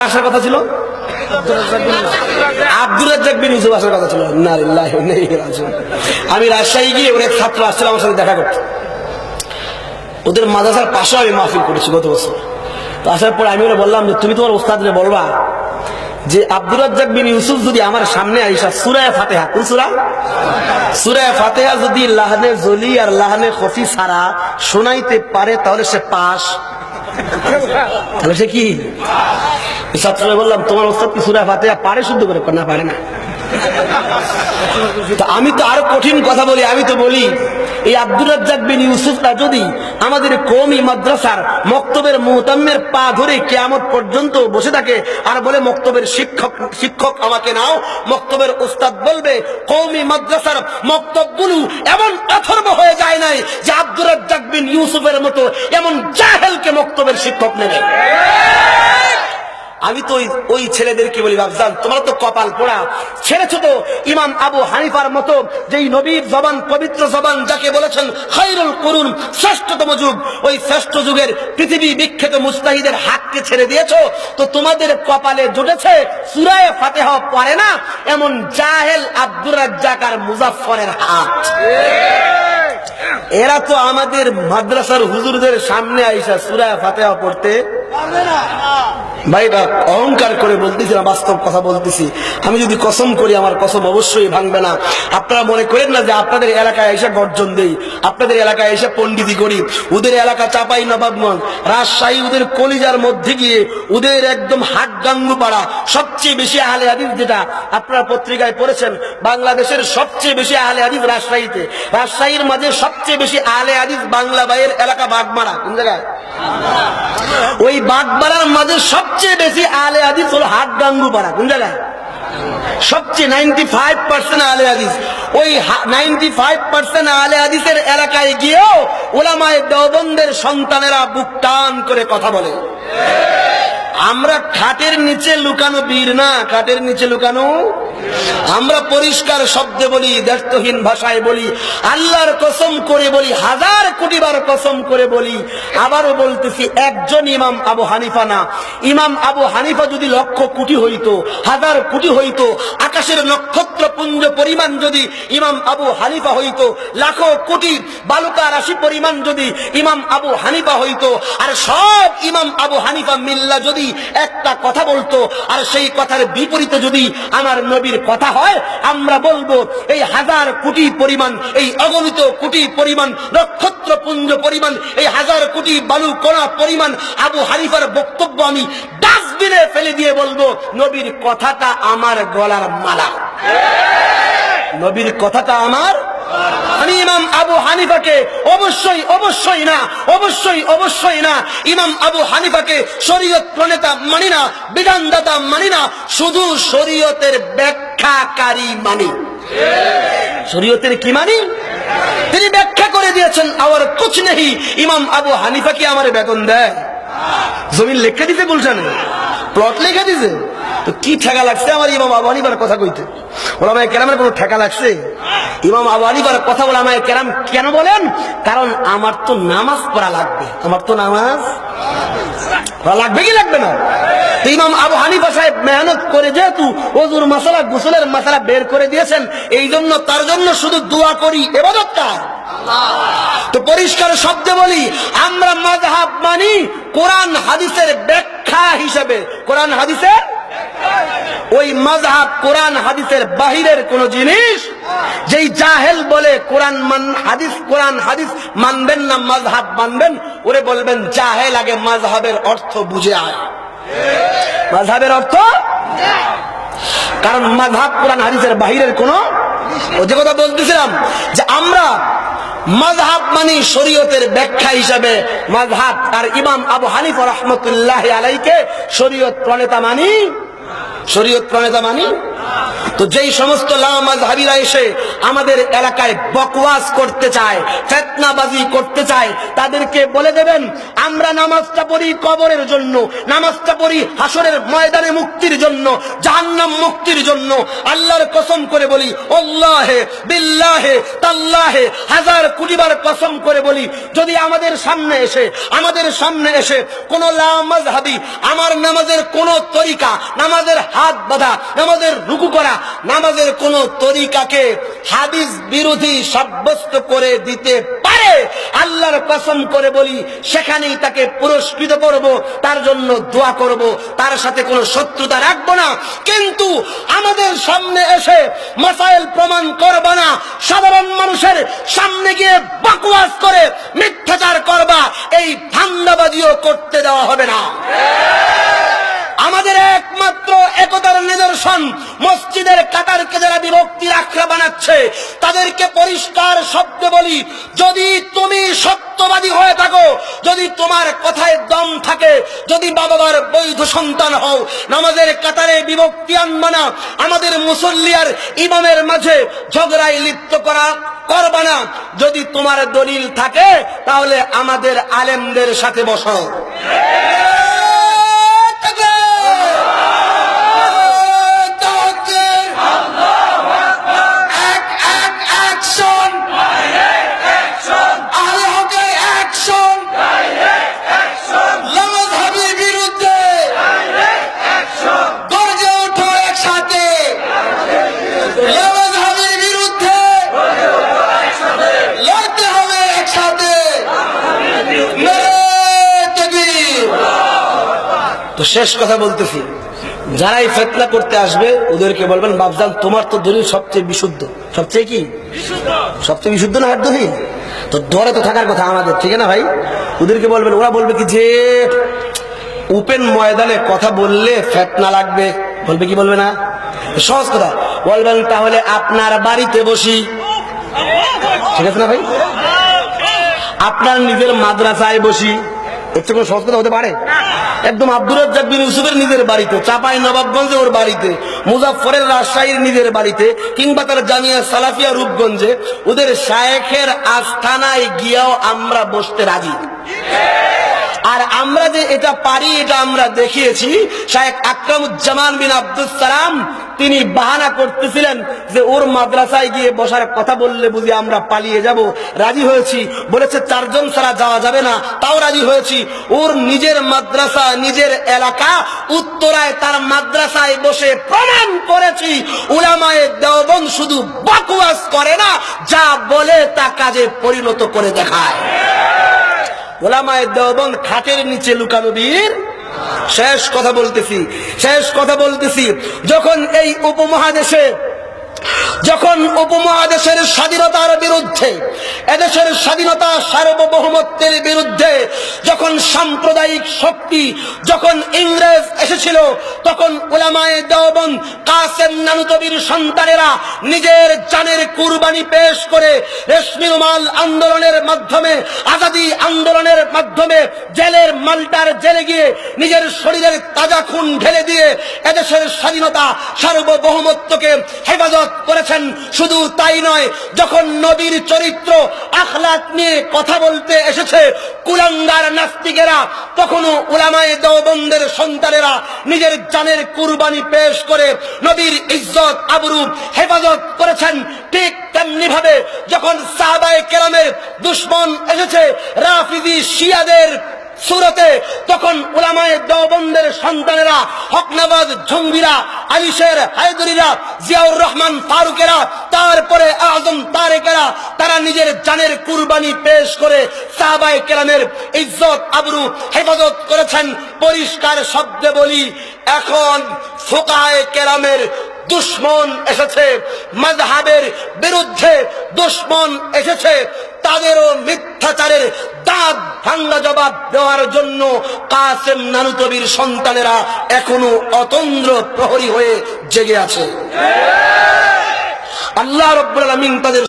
আসার কথা ছিল? আব্দুল রাজ্জাক বিন ইউসুফ আসার কথা ছিল। আমি রাজশাহী গিয়ে ছাত্র আসছিল আমার সাথে দেখা করতে। ওদের মাদ্রাসার পাশেও আমি মাহফিল করেছি গত বছর। তো আসার পর আমি ওরা বললাম যে, তুমি তোমার ওস্তাদরে বলবা যে আব্দুল রাজ্জাক বিন ইউসুফ যদি আমার সামনে আইসা সুরায় ফাতেহা, কোন সুরা? সুরায় ফাতেহা যদি লাহনে জলি আর লাহনে খফি সারা শোনাইতে পারে, তাহলে সে পাস। তাহলে সে কি? বললাম, তোমার ওস্তাদ কি ফাতেহা পারে শুদ্ধ করে? না, পারে না। আমি তো আরও কঠিন কথা বলি, আমি তো বলি, এই রাজ্জাক বিন ইউসুফটা যদি আমাদের কৌমি মাদ্রাসার মক্তবের মুহতাম্মের পা ধরে কেয়ামত পর্যন্ত বসে থাকে আর বলে, মক্তবের শিক্ষক শিক্ষক আমাকে নাও। মক্তবের উস্তাদ বলবে কৌমি মাদ্রাসার মক্তবগুলো এমন অথর্ব হয়ে যায় নাই যে রাজ্জাক বিন ইউসুফের মতো এমন জাহেলকে মক্তবের শিক্ষক নেবে। আমি তো ওই- ছেলেদেরকে বলি বাবজান তোমরা তো কপাল পোড়া। ছেড়েছ তো ইমাম আবু হানিফার মতো, যেই নবীর জবান, পবিত্র জবান যাকে বলেছেন খাইরুল করুন, শ্রেষ্ঠতম যুগ। ওই শ্রেষ্ঠ যুগের পৃথিবী বিখ্যাত মুস্তাহিদের হাতকে ছেড়ে দিয়েছ। তো তোমাদের কপালে জুটেছে, সুরায় ফাতেহা পড়ে না? এমন জাহেল আব্দুর রাজ্জাক আর মুজাফফরের হাত। এরা তো আমাদের মাদ্রাসার হুজুরদের সামনে আইসা সুরায় ফাতেহা পড়তে ভাইরা অহংকার করে বলতেছি না, বাস্তব কথা বলতেছি। আমি যদি কসম করি, আমার কসম অবশ্যই ভাঙবে না। আপনারা মনে করেন না যে আপনাদের এলাকায় এসে গর্জন দেই? আপনাদের এলাকায় এসে পণ্ডিতি করি? ওদের এলাকা চাপাই নবাবগঞ্জ। রাজশাহী ওদের কলিজার মধ্যে গিয়ে ওদের একদম হাট গাঙ্গু পাড়া। সবচেয়ে বেশি আহলে হাদিস যেটা আপনারা পত্রিকায় পড়েছেন, বাংলাদেশের সবচেয়ে বেশি আহলে হাদিস রাজশাহীতে। রাজশাহীর মাঝে সবচেয়ে বেশি আহলে হাদিস বাংলা বাইয়ের এলাকা বাগমারা। কোন জায়গায়? ওই বাগবাড়ার মাঝে সবচেয়ে বেশি আলে হলো হাট গাঙ্গু পাড়া কোন জায়গায়? সবচেয়ে নাইনটি ফাইভ পার্সেন্ট আলে হাদিস। ওই ফাইভ পার্সেন্ট এলাকায় গিয়েও ওলামায় সন্তানেরা বুক টান করে কথা বলে। আমরা খাটের নিচে লুকানো বীর না, খাটের নিচে লুকানো? আমরা পরিষ্কার শব্দে বলি, ব্যর্থহীন ভাষায় বলি, আল্লাহর কসম করে বলি, হাজার কোটি বার কসম করে বলি, আবারও বলতেছি, একজন ইমাম আবু হানিফা না। ইমাম আবু হানিফা যদি লক্ষ কোটি হইতো, হাজার কোটি হইতো, আকাশের নক্ষত্র পুঞ্জ পরিমাণ যদি ইমাম আবু হানিফা হইতো, লাখো কোটি বালুকা রাশি পরিমাণ যদি ইমাম আবু হানিফা হইতো, আর সব ইমাম আবু হানিফা মিল্লা যদি একটা কথা বলতো, আর সেই কথার বিপরীতে যদি আমার নবীর কথা হয়, আমরা বলব, এই হাজার কোটি পরিমাণ, এই অগণিত কোটি পরিমাণ নক্ষত্র পুঞ্জ পরিমাণ, এই হাজার কোটি বালু কণা পরিমাণ, আবু হানিফার বক্তব্য আমি ডাস্টবিনে ফেলে দিয়ে বলব, নবীর কথাটা আমার গলার মালা। নবীর কথাটা আমার আমি ইমাম আবু হানিফাকে অবশ্যই অবশ্যই না, অবশ্যই অবশ্যই না, ইমাম আবু হানিফাকে শরীয়ত প্রণেতা মানি না, বিধানদাতা মানি না, শুধু শরীয়তের ব্যাখ্যাকারী মানি। শরীয়তের কি মানি? তিনি ব্যাখ্যা করে দিয়েছেন আমার কুছ নেই ইমাম আবু হানিফা কি আমার বেতন দেয়? জমিন লেখা দিতে বলছেন প্লট লেখা দিছে। তো কি ঠেকা লাগছে আমার ইমাম আবু হানিফার কথা কইতে? ওলামায় কেরামের কোনো ঠেকা লাগছে? ইমাম আবু হানিফার কথা ওলামায় কেরাম কেন বলেন? কারণ আমার তো নামাজ পড়া লাগবে। আমার তো নামাজ লাগবে কি লাগবে না? ইমাম আবু হানিফা সাহেব মেহনত করে যেহেতু ওজুর গোসলের বের করে দিয়েছেন এই জন্য তার জন্য শুধু দোয়া করি তো পরিষ্কার শব্দে বলি, আমরা মানি কোরআন হাদিসের ব্যাখ্যা হিসেবে। কোরআন হাদিসের? ওই কোরআন হাদিসের বাহিরের কোন জিনিস বলে কোরআন মান, হাদিস, কোরআন, হাদিস মানবেন না মানবেন? ওরে বলবেন অর্থ বুঝে আয়। অর্থ কারণ মাযহাব কোরআন হাদিসের বাহিরের কোন যে কথা বলতেছিলাম, যে আমরা মাযহাব মানি শরীয়তের ব্যাখ্যা হিসাবে মাযহাব আর ইমাম আবু হানিফা রাহমাতুল্লাহ আলাইকে শরীয়ত প্রণেতা মানি, শরীয়ত প্রণেতা মানি তো যেই সমস্ত লামাজ হাবিরা এসে আমাদের এলাকায় বকওয়াস করতে চায়, ফেতনাবাজি করতে চায়, তাদেরকে বলে দেবেন, আমরা নামাজটা পড়ি কবরের জন্য, নামাজটা পড়ি হাসরের ময়দানে মুক্তির জন্য, জাহান্নাম মুক্তির জন্য। আল্লাহর কসম করে বলি আল্লাহে বিল্লাহে, তাল্লাহে, হাজার কোটিবার কসম করে বলি, যদি আমাদের সামনে এসে, আমাদের সামনে এসে কোন লামাজ হাবি আমার নামাজের কোন তরিকা, নামাজের হাত বাঁধা, নামাজের রুকু করা নামাজের কোন তরিকাকে হাদিস বিরোধী সাব্যস্ত করে দিতে পারে। আল্লাহর কসম করে বলি, সেখানেই তাকে পুরস্কৃত করব, তার জন্য দোয়া করব, তার সাথে কোনো শত্রুতা রাখব না। কিন্তু আমাদের সামনে এসে মাসাইল প্রমাণ করবা না। সাধারণ মানুষের সামনে গিয়ে বকওয়াস করে মিথ্যাচার করবা, এই ধান্দাবাজিও করতে দেওয়া হবে না। আমাদের একমাত্র একতার নিদর্শন মসজিদের কাতারকে যারা বিভক্তির আখড়া বানাচ্ছে, তাদেরকে পরিষ্কার শব্দে বলি, যদি তুমি সত্যবাদী হয়ে থাকো, যদি তোমার কথায় দম থাকে, যদি বাবার বৈধ সন্তান হও, নামাজের কাতারে বিভক্তি আনবা না, আমাদের মুসল্লিয়ার ইমামের মাঝে ঝগড়ায় লিপ্ত করা করবা না। যদি তোমার দলিল থাকে, তাহলে আমাদের আলেমদের সাথে বসো। তো শেষ কথা বলতেছি যারাই ফেতনা করতে আসবে ওদেরকে বলবেন বাবজান তোমার তো দলিল সবচেয়ে বিশুদ্ধ। সবচেয়ে কি? সবচেয়ে বিশুদ্ধ না হাত দলিল তো ধরে তো থাকার কথা আমাদের ঠিক না ভাই? ওদেরকে বলবেন ওরা বলবে কি যে ওপেন ময়দানে কথা বললে ফেতনা লাগবে। বলবে কি বলবে না? সহজ কথা। বলবেন তাহলে আপনার বাড়িতে বসি। ঠিক আছে না ভাই? আপনার নিজের মাদ্রাসায় বসি। এর কোনো সহজ হতে পারে? একদম আব্দুর রাজ্জাক ইউসুফের নিজের বাড়িতে, চাপাই নবাবগঞ্জে ওর বাড়িতে মুজাফরের রাজশাহীর নিজের বাড়িতে, কিংবা তার জামিয়া সালাফিয়া রূপগঞ্জে, ওদের শায়েখের আস্থানায় গিয়েও আমরা বসতে রাজি। আর আমরা যে এটা পারি, এটা আমরা দেখিয়েছি। শায়েখ আকরামুজ্জামান বিন আব্দুল সালাম, তিনি বাহানা করতেছিলেন যে ওর মাদ্রাসায় গিয়ে বসার কথা বললে বুঝি আমরা পালিয়ে যাব। রাজি হয়েছি। বলেছে, চারজন ছাড়া যাওয়া যাবে না। তাও রাজি হয়েছি। ওর নিজের মাদ্রাসা, নিজের এলাকা, উত্তরায় তার মাদ্রাসায় বসে প্রমাণ করেছি। উলামায়ে দেওবন শুধু বকওয়াস করে না, যা বলে তা কাজে পরিণত করে দেখায়। ওলামায় দেওবন খাটের নিচে লুকানো বীর। শেষ কথা বলতেছি, শেষ কথা বলতেছি। যখন এই উপমহাদেশে যখন উপমহাদেশের স্বাধীনতার বিরুদ্ধে, এদেশের স্বাধীনতা সার্বভৌমত্বের বিরুদ্ধে যখন সাম্প্রদায়িক শক্তি যখন ইংরেজ এসেছিল, তখন ওলামায়ে দেওবন কাসেম নানুতবির সন্তানেরা নিজের জানের কুরবানি পেশ করে রেশমি রুমাল আন্দোলনের মাধ্যমে, আজাদি আন্দোলনের মাধ্যমে জেলের মাল্টার জেলে গিয়ে নিজের শরীরের তাজা খুন ঢেলে দিয়ে এদেশের স্বাধীনতা সার্বভৌমত্বকে হেফাজত করেছেন, শুধু তাই নয়, যখন নবীর চরিত্র আখলাক নিয়ে কথা বলতে এসেছে কুলাঙ্গার নাস্তিকেরা, তখনও উলামায়ে দেওবন্দের সন্তানেরা নিজের জানের কুরবানি পেশ করে নবীর ইজ্জত আবরু হেফাজত করেছেন। ঠিক তেমনি ভাবে যখন সাহাবায়ে কেরামের দুশ্মন এসেছে, রাফিজি শিয়াদের সুরতে তখন উলামায়ে দেওবন্দের সন্তানেরা হকনাবাদ জঙ্গিরা আলিশের হায়দরিরা, জিয়াউর রহমান ফারুকেরা, তারপরে আজম তারেকেরা, তারা নিজের জানের কুরবানি পেশ করে সাহাবায়ে কেরামের ইজ্জত, আবরু, হেফাজত করেছেন। পরিষ্কার শব্দে বলি, এখন ফোকায় কেরামের দুশ্মন এসেছে মজহাবের বিরুদ্ধে, দুশ্মন এসেছে তাদেরও মিথ্যাচারের দাঁত ভাঙ্গা জবাব দেওয়ার জন্য কাসেম নানুতবির সন্তানেরা এখনও অতন্দ্র প্রহরী হয়ে জেগে আছে। আল্লাহ রব্বুল আলমিন তাদের